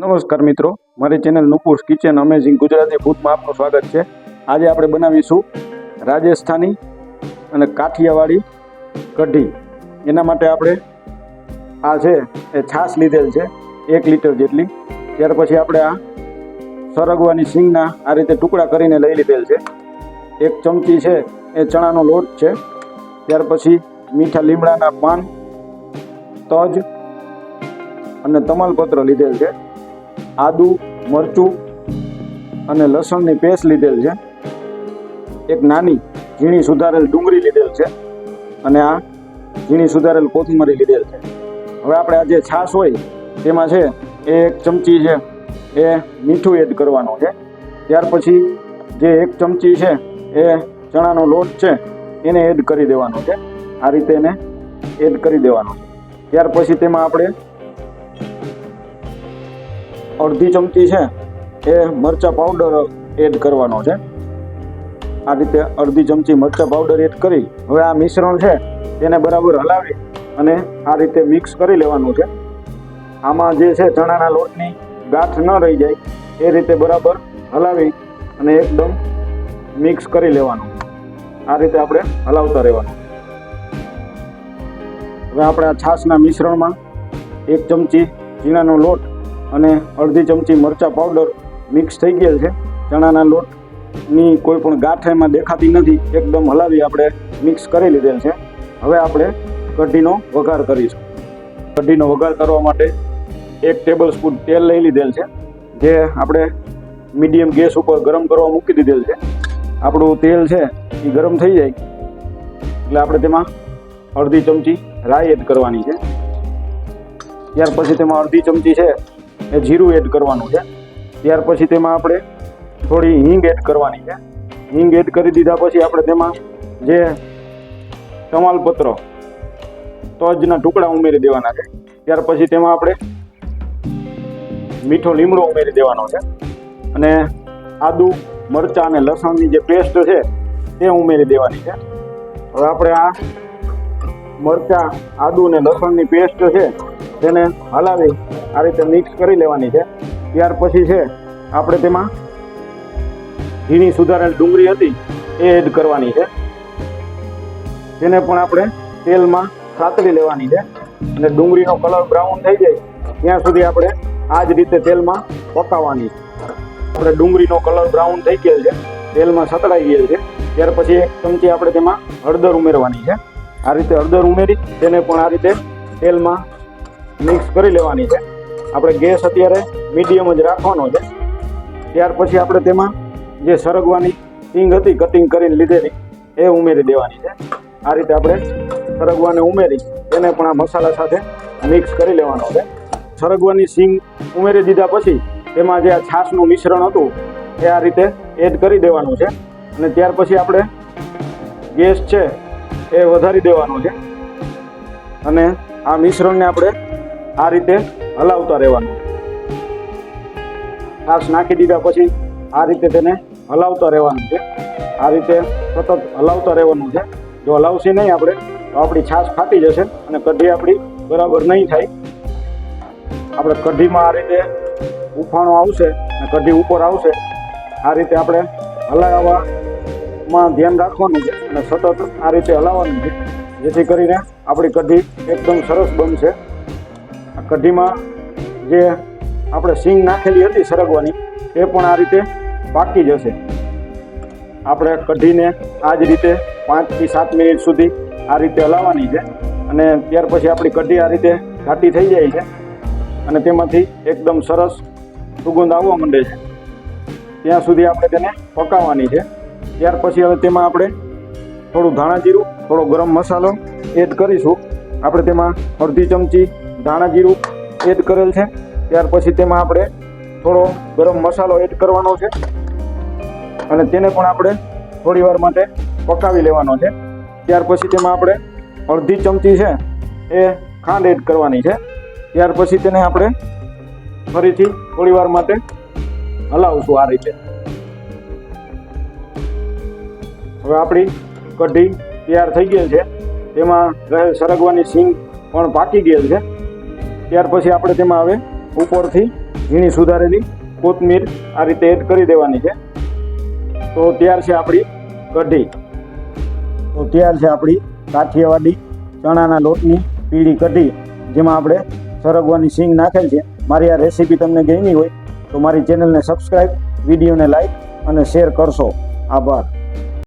નમસ્કાર મિત્રો, મારી channel Nupur's kitchen amazing Gujarati ફૂડમાં આપનું સ્વાગત છે. આજે આપણે બનાવીશું રાજસ્થાની અને કાઠિયાવાડી કઢી. એના માટે આપણે આ છે, એ છાશ લીધેલ છે, એક લીટર જેટલી. ત્યાર પછી આપણે આ સરગવાની સિંગના આ રીતે ટુકડા કરીને લઈ લીધેલ છે. એક ચમચી છે, એ ચણાનો લોટ છે. ત્યાર પછી મીઠા લીમડાના પાન, તજ અને તમાલપત્ર લીધેલ છે. આદુ, મરચું અને લસણની પેસ્ટ લીધેલ છે. એક નાની ઝીણી સુધારેલ ડુંગળી લીધેલ છે અને આ ઝીણી સુધારેલ કોથમરી લીધેલ છે. હવે આપણે આ જે છાશ હોય તેમાં છે એ એક ચમચી છે એ મીઠું એડ કરવાનું છે. ત્યાર પછી જે એક ચમચી છે એ ચણાનો લોટ છે એને એડ કરી દેવાનો છે. આ રીતે એને એડ કરી દેવાનો છે. ત્યાર પછી તેમાં આપણે અડધી ચમચી છે એ મરચા પાવડર એડ કરવાનો છે. આ રીતે અડધી ચમચી મરચા પાવડર એડ કરી હવે આ મિશ્રણ છે તેને બરાબર હલાવી અને આ રીતે મિક્સ કરી લેવાનું છે. આમાં જે છે ચણાના લોટની ગાંઠ ન રહી જાય એ રીતે બરાબર હલાવી અને એકદમ મિક્સ કરી લેવાનું. આ રીતે આપણે હલાવતા રહેવાનું. હવે આપણે આ છાશના મિશ્રણમાં એક ચમચી ચીનાનો લોટ અને અડધી ચમચી મરચા પાવડર મિક્સ થઈ ગયેલ છે. ચણાના લોટની કોઈ પણ ગાંઠ એમાં દેખાતી નથી. એકદમ હલાવી આપણે મિક્સ કરી લીધેલ છે. હવે આપણે કઢીનો વઘાર કરીશું. કઢીનો વઘાર કરવા માટે એક ટેબલ સ્પૂન તેલ લઈ લીધેલ છે. જે આપણે મીડિયમ ગેસ ઉપર ગરમ કરવા મૂકી દીધેલ છે. આપણું તેલ છે એ ગરમ થઈ જાય. એટલે આપણે તેમાં અડધી ચમચી રાઈ એડ કરવાની છે. ત્યાર પછી તેમાં અડધી ચમચી છે એ જીરું એડ કરવાનું છે. ત્યાર પછી તેમાં આપણે થોડી હિંગ એડ કરવાની છે. હિંગ એડ કરી દીધા પછી આપણે તેમાં જે તમાલપત્ર, તજના ટુકડા ઉમેરી દેવાના છે. ત્યાર પછી તેમાં આપણે મીઠો લીમડો ઉમેરી દેવાનો છે. અને આદુ, મરચાં અને લસણની જે પેસ્ટ છે તે ઉમેરી દેવાની છે. હવે આપણે આ મરચાં, આદુ અને લસણની પેસ્ટ છે તેને હલાવી આ રીતે મિક્સ કરી લેવાની છે. ત્યાર પછી છે, આપણે તેમાં ઝીણી સુધારેલ ડુંગળી હતી, એ એડ કરવાની છે. તેને પણ આપણે તેલમાં સાતળી લેવાની છે. અને ડુંગળીનો કલર બ્રાઉન થઈ જાય, ત્યાં સુધી આપણે આ જ રીતે તેલમાં પકાવવાની આપણે ડુંગળીનો કલર બ્રાઉન થઈ ગયેલ છે, તેલમાં સતળાઈ ગયેલ છે. ત્યાર પછી એક ચમચી આપણે તેમાં હળદર ઉમેરવાની છે. આ રીતે હળદર ઉમેરી, તેને પણ આ રીતે તેલમાં મિક્સ કરી લેવાની છે. આપણે ગેસ અત્યારે મીડિયમ જ રાખવાનો છે. ત્યાર પછી આપણે તેમાં જે સરગવાની સિંગ હતી કટિંગ કરીને લીધેલી, એ ઉમેરી દેવાની છે. આ રીતે આપણે સરગવાને ઉમેરી, એને પણ આ મસાલા સાથે મિક્સ કરી લેવાનો છે. સરગવાની સિંગ ઉમેરી દીધા પછી તેમાં જે આ છાશનું મિશ્રણ હતું, એ આ રીતે એડ કરી દેવાનું છે. અને ત્યાર પછી આપણે ગેસ છે, એ વધારી દેવાનો છે. અને આ મિશ્રણને આપણે આ રીતે હલાવતા રહેવાનું. છાશ નાખી દીધા પછી આ રીતે તેને હલાવતા રહેવાનું છે. આ રીતે સતત હલાવતા રહેવાનું છે. જો હલાવશે નહીં આપણે, તો આપણી છાશ ફાટી જશે અને કઢી આપણી બરાબર નહીં થાય. આપણે કઢીમાં આ રીતે ઉફાણો આવશે અને કઢી ઉપર આવશે. આ રીતે આપણે હલાવવામાં ધ્યાન રાખવાનું છે અને સતત આ રીતે હલાવવાનું છે. જેથી કરીને આપણી કઢી એકદમ સરસ બનશે. આ કઢીમાં જે આપણે સિંગ નાખેલી હતી સરગવાની, એ પણ આ રીતે પાકી જશે. આપણે કઢીને આ જ રીતે પાંચથી સાત મિનિટ સુધી આ રીતે હલાવવાની છે અને ત્યાર પછી આપણી કઢી આ રીતે ઘાટી થઈ જાય છે અને તેમાંથી એકદમ સરસ સુગંધ આવવા માંડે છે. ત્યાં સુધી આપણે તેને પકાવવાની છે. ત્યાર પછી હવે તેમાં આપણે થોડું ધાણા જીરું, થોડો ગરમ મસાલો એડ કરીશું. આપણે તેમાં અડધી ચમચી ધાણા જીરું એડ કરેલ છે. ત્યાર પછી તેમાં આપણે થોડો ગરમ મસાલો એડ કરવાનો છે. અને તેને પણ આપણે થોડી વાર માટે પકાવી લેવાનો છે. ત્યાર પછી તેમાં આપણે અડધી ચમચી છે એ ખાંડ એડ કરવાની છે. ત્યાર પછી તેને આપણે ફરીથી થોડી વાર માટે હલાવશું આ રીતે. હવે આપણી કઢી તૈયાર થઈ ગયેલ છે. તેમાં સરગવાની સિંગ પણ પાકી ગયેલ છે. ત્યાર પછી આપણે તેમાં હવે ઉપરથી ઝીણી સુધારેલી કોથમીર આ રીતે એડ કરી દેવાની છે. તો ત્યાર છે આપણી કઢી. તો ત્યાર છે આપણી કાઠિયાવાડી ચણાના લોટની પીળી કઢી, જેમાં આપણે સરગવાની સિંગ નાખેલ છે. મારી આ રેસીપી તમને ગમી હોય તો મારી ચેનલને સબસ્ક્રાઈબ વિડીયોને લાઈક અને શેર કરશો. આભાર.